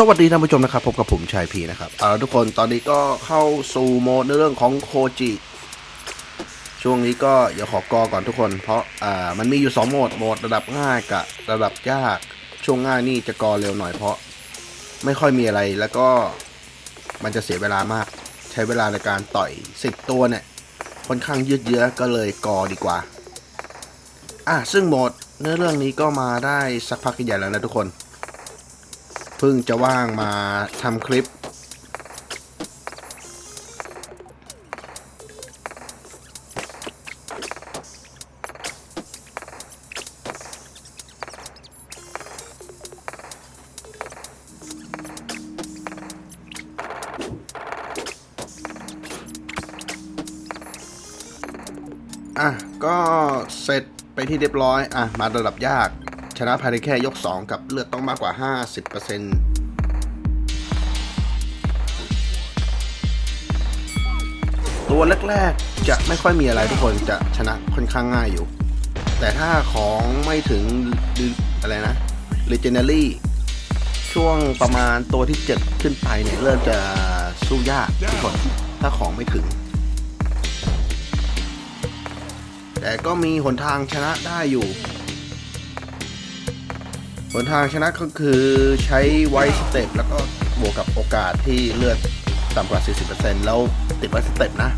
สวัสดีท่านผู้ชมนะครับพบกับผมชายพีนะครับเอาทุกคนตอนนี้ก็เข้าสู่โหมดในเรื่องของโคจิช่วงนี้ก็อย่าขอกอก่อนทุกคน เพราะอ่ามันมีอยู่สองโหมดโหมดระดับง่ายกับระดับยากช่วงง่ายนี่จะกอเร็วหน่อยเพราะไม่ค่อยมีอะไรแล้วก็มันจะเสียเวลามาก ใช้เวลาในการต่อยสิบตัวเนี่ยค่อนข้างยืดเยื้อก็เลยกอดีกว่าอะซึ่งโหมดเนื้อเรื่องนี้ก็มาได้สักพักใหญ่แล้วนะทุกคน เพิ่งจะว่างมาทำคลิป อะ ก็เสร็จไปที่เรียบร้อย อะ มาระดับยาก ชนะภายในแค่ยก 2 กับเลือดต้องมากกว่า 50%ตัวแรกๆ จะไม่ค่อยมีอะไรทุกคนจะชนะค่อนข้างง่ายอยู่ แต่ถ้าของไม่ถึงอะไรนะ Legendary ช่วงประมาณตัวที่ 7 ขึ้นไปเนี่ย เริ่มจะสู้ยากทุกคน ถ้าของไม่ถึง แต่ก็มีหนทางชนะได้อยู่ หนทางชนะก็คือใช้ไวสเต็ปแล้วก็บวกกับโอกาสที่เลือดต่ำกว่า 40%แล้วติดไวสเต็ปนะ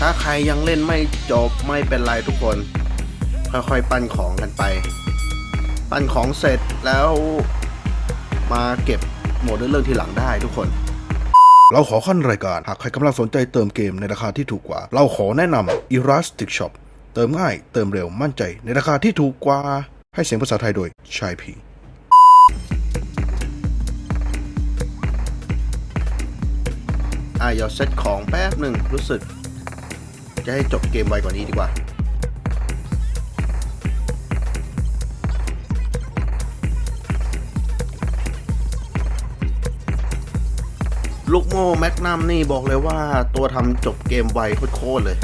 ถ้าใครยังเล่นไม่จบไม่เป็นไรทุกคน ค่อยๆปั้นของกันไป ปั้นของเสร็จแล้วมาเก็บโหมดเรื่องทีหลังได้ทุกคนเราขอขั้นรายการ หากใครกำลังสนใจเติมเกมในราคาที่ถูกกว่า เราขอแนะนำ Elastic Shop เติมง่าย เติมเร็วมั่นใจ ในราคาที่ถูกกว่า ให้เสียงภาษาไทยโดยชายพีอะเดี๋ยวเซตของแป๊บหนึ่งรู้สึก จะให้จบเกมไวกว่านี้ดีกว่าลูกโม่แมกนัมนี่บอกเลยว่าตัวทำจบเกมไวโคตรเลย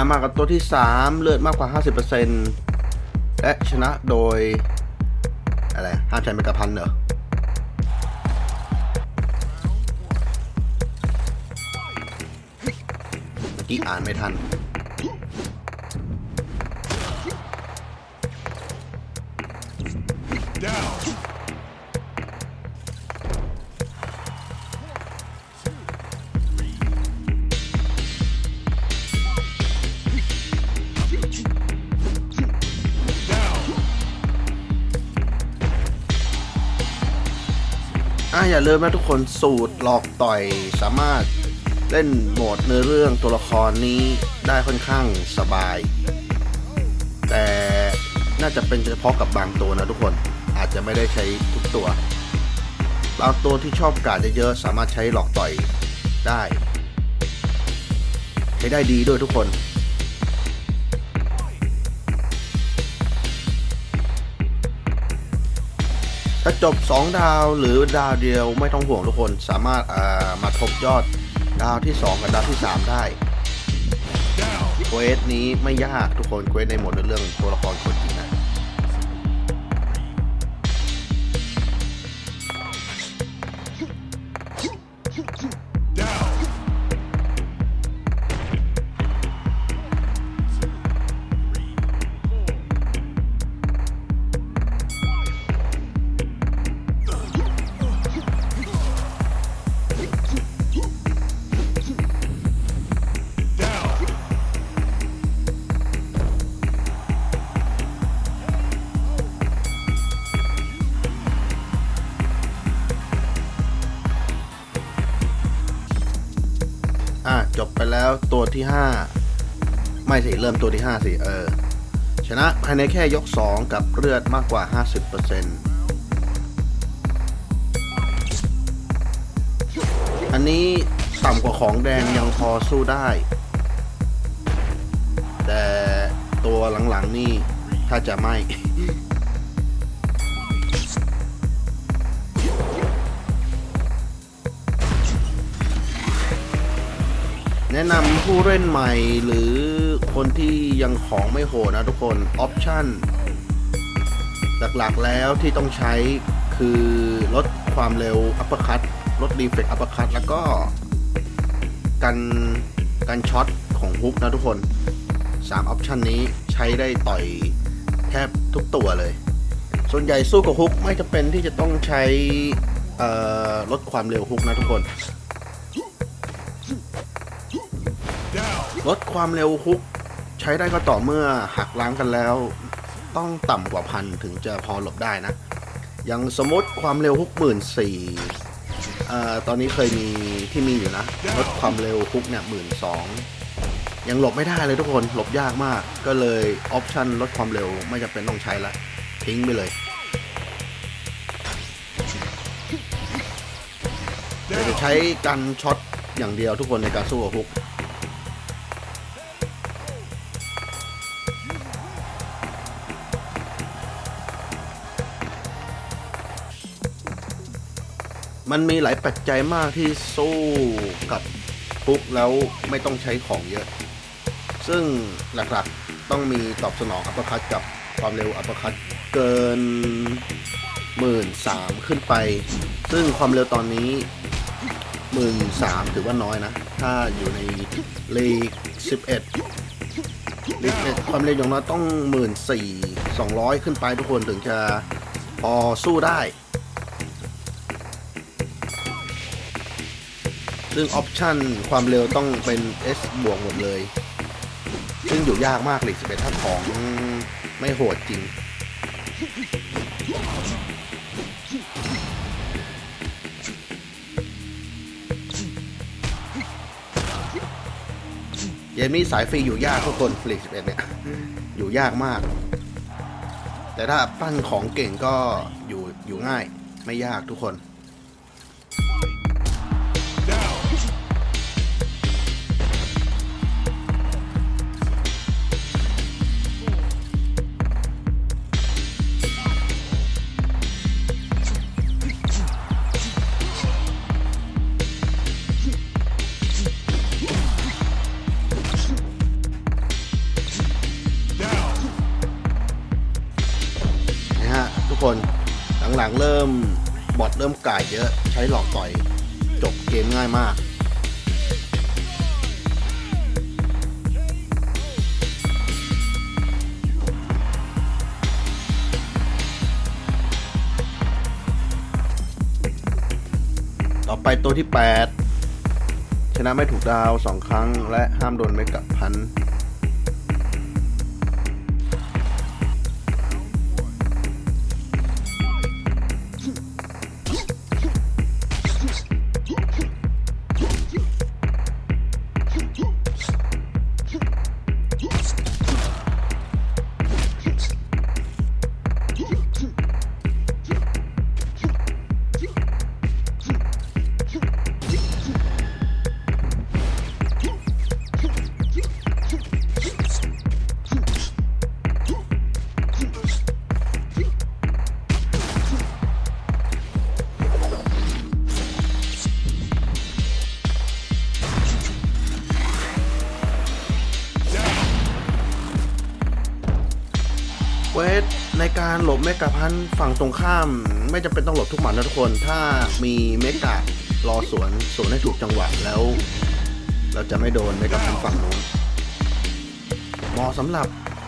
ามากับตัวที่ 3 เลือดมากกว่า 50%และชนะโดย อะไร ห้ามใช้เมกะพันเหรอเมื่อกี้อ่านไม่ทันอ อย่าลืมนะทุกคนสูตรหลอกต่อยสามารถเล่นโหมดเนื้อเรื่องตัวละครนี้ได้ค่อนข้างสบาย แต่น่าจะเป็นเฉพาะกับบางตัวนะทุกคนอาจจะไม่ได้ใช้ทุกตัวบางตัวที่ชอบการเยอะๆสามารถใช้หลอกต่อยได้ ใช้ได้ดีด้วยทุกคน ถ้าจบ 2 ดาวหรือดาวเดียวไม่ต้องห่วงทุกคนสามารถามาทบยอดดาวที่ 2 กับดาวที่ 3 ได้เควสนี้ไม่ยากทุกคนเควสในหมดเรื่องตัวละครคนจริงนะ แล้วตัวที่ห้าไม่สิเริ่มตัวที่ห้าสิเออ ชนะภายในแค่ยก 2 กับเลือดมากกว่า 50%อันนี้ต่ำกว่าของแดงยังพอสู้ได้ แต่ตัวหลังๆนี่ถ้าจะไม่ แนะนำผู้เล่นใหม่หรือคนที่ยังของไม่โหดนะทุกคนออปชั่นหลักๆแล้วที่ต้องใช้คือลดความเร็วอัปเปอร์คัตลดรีเฟกอัปเปอร์คัตแล้วก็กันกันช็อตของฮุกนะทุกคน 3 ออปชันนี้ใช้ได้ต่อยแทบทุกตัวเลย ส่วนใหญ่สู้กับฮุกไม่จะเป็นที่จะต้องใช้ลดความเร็วฮุกนะทุกคน ลดความเร็วฮุก ใช้ได้ก็ต่อเมื่อหักล้างกันแล้ว ต้องต่ำกว่าพันถึงจะพอหลบได้นะ อย่างสมมติความเร็วฮุกหมื่นสี่ตอนนี้เคยมีที่มีอยู่นะ ลดความเร็วฮุกเนี่ยหมื่นสองยังหลบไม่ได้เลยทุกคนหลบยากมาก ก็เลยออปชันลดความเร็วไม่จำเป็นต้องใช้ละ ทิ้งไปเลยจะใช้กันช็อตอย่างเดียวทุกคนในการสู้กับฮุก มันมีหลายปัจจัยมากที่สู้กับปุ๊บแล้วไม่ต้องใช้ของเยอะ ซึ่งหลักๆต้องมีตอบสนองอัปเปอร์คัตกับความเร็วอัปเปอร์คัตเกินหมื่นสามขึ้นไป ซึ่งความเร็วตอนนี้หมื่นสามถือว่าน้อยนะ ถ้าอยู่ในลีกสิบเอ็ดลีกเอ็ดความเร็วอย่างน้อยต้องหมื่นสี่สองร้อยขึ้นไปทุกคนถึงจะพอสู้ได้ ซึ่งออปชันความเร็วต้องเป็น S บวกหมดเลย ซึ่งอยู่ยากมากเลยสิเอ็ดถ้าของไม่โหดจริงเกมนี้สายฟรีอยู่ยากทุกคนฟรีสิบเอ็ดเนี่ย อยู่ยากมาก แต่ถ้าปั้นของเก่งก็อยู่อยู่ง่ายไม่ยากทุกคน คน หลังๆเริ่มบอทเริ่มก่ายเยอะใช้หลอกต่อย จบเกมง่ายมากต่อไปตัวที่ 8 ชนะไม่ถูกดาวสองครั้งและห้ามโดนไม่กับพัน การหลบเมกะพันฝั่งตรงข้าม ไม่จำเป็นต้องหลบทุกหมัดนะทุกคน ถ้ามีเมกะรอสวนสวนให้ถูกจังหวะแล้ว เราจะไม่โดนเมกะพันฝั่งนู้นเหมาะสำหรับ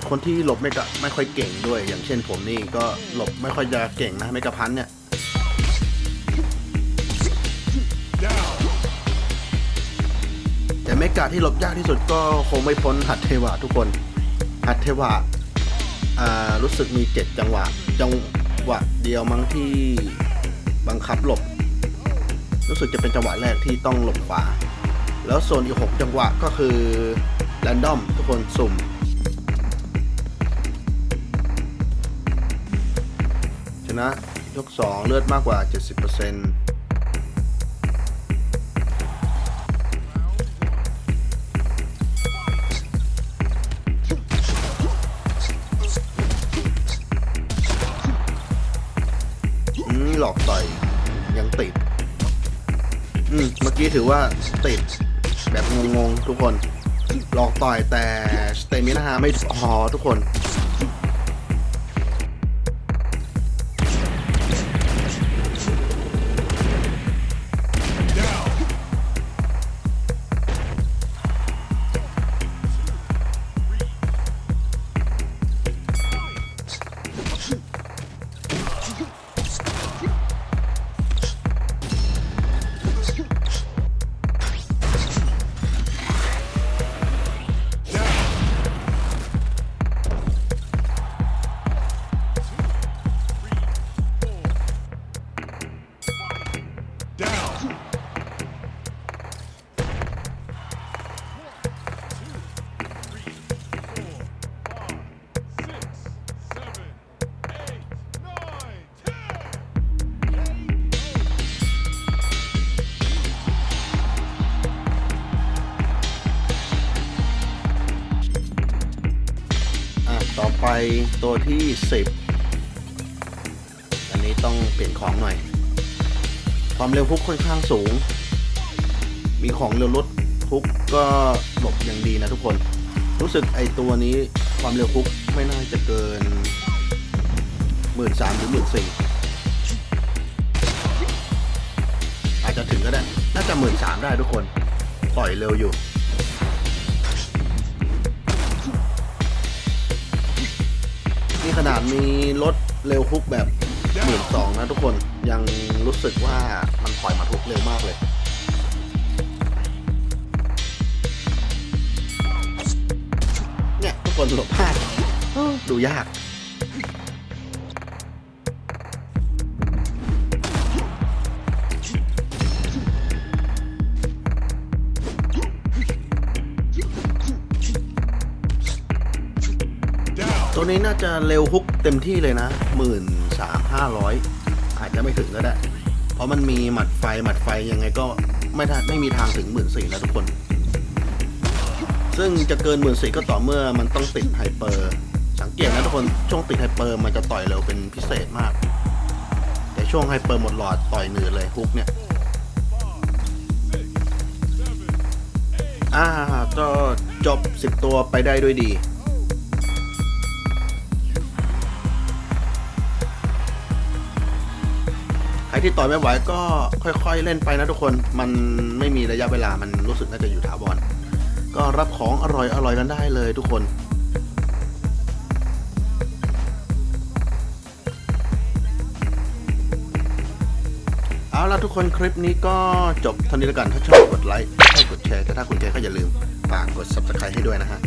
คนที่หลบเมกะไม่ค่อยเก่งด้วย อย่างเช่นผมนี่ก็หลบไม่ค่อยจะเก่งนะเมกะพันเนี่ยแต่เมกะที่หลบยากที่สุดก็คงไม่พ้นหัดเทวะทุกคนหัดเทวะ รู้สึกมีเจ็ดจังหวะ จังหวะเดียวมั้งที่บังคับหลบ รู้สึกจะเป็นจังหวะแรกที่ต้องหลบขวา แล้วโซนอีกหกจังหวะก็คือแรนดอมทุกคนสุ่มชนะยก 2 เลือดมากกว่า 70% หลอกต่อยยังติด อืมเมื่อกี้ถือว่าติด แบบงงๆทุกคน หลอกต่อยแต่สเตมินาไม่พอทุกคน ไปตัวที่ 10 อันนี้ต้องเปลี่ยนของหน่อย ความเร็วพุกค่อนข้างสูง มีของเร็วรถพุกก็หลบอย่างดีนะทุกคน รู้สึกไอตัวนี้ความเร็วพุกไม่น่าจะเกินหมื่นสามหรือหมื่นสี่อาจจะถึงก็ได้ น่าจะหมื่นสามได้ทุกคนปล่อยเร็วอยู่ นี่ขนาดมีรถเร็วคุกแบบหมื่นสองนะทุกคนยังรู้สึกว่ามันปล่อยมาทุกเร็วมากเลย เนี่ย ทุกคนหลบพลาดดูยาก ตัวนี้น่าจะเร็วฮุกเต็มที่เลยนะหมื่นสามห้าร้อยอาจจะไม่ถึงก็ได้ เพราะมันมีหมัดไฟหมัดไฟยังไงก็ไม่ทันไม่มีทางถึงหมื่นสี่นะทุกคน ซึ่งจะเกินหมื่นสี่ก็ต่อเมื่อมันต้องติดไฮเปอร์ สังเกตนะทุกคนช่วงติดไฮเปอร์มันจะต่อยเร็วเป็นพิเศษมาก แต่ช่วงไฮเปอร์หมดหลอดต่อยหนืดเลยฮุกเนี่ยอ่าก็จบ 10 ตัวไปได้ด้วยดี ครที่ต่อยไม่ไหวก็ค่อยๆเล่นไปนะทุกคน มันไม่มีระยะเวลา มันรู้สึกน่าจะอยู่ถาวร ก็รับของอร่อยอร่อยกันได้เลยทุกคน เอาละทุกคนคลิปนี้ก็จบเท่านี้แล้วกัน ถ้าชอบกดไลค์ ให้กดแชร์แต่ถ้าคุณใจก็อย่าลืมฝากกด subscribe ให้ด้วยนะฮะ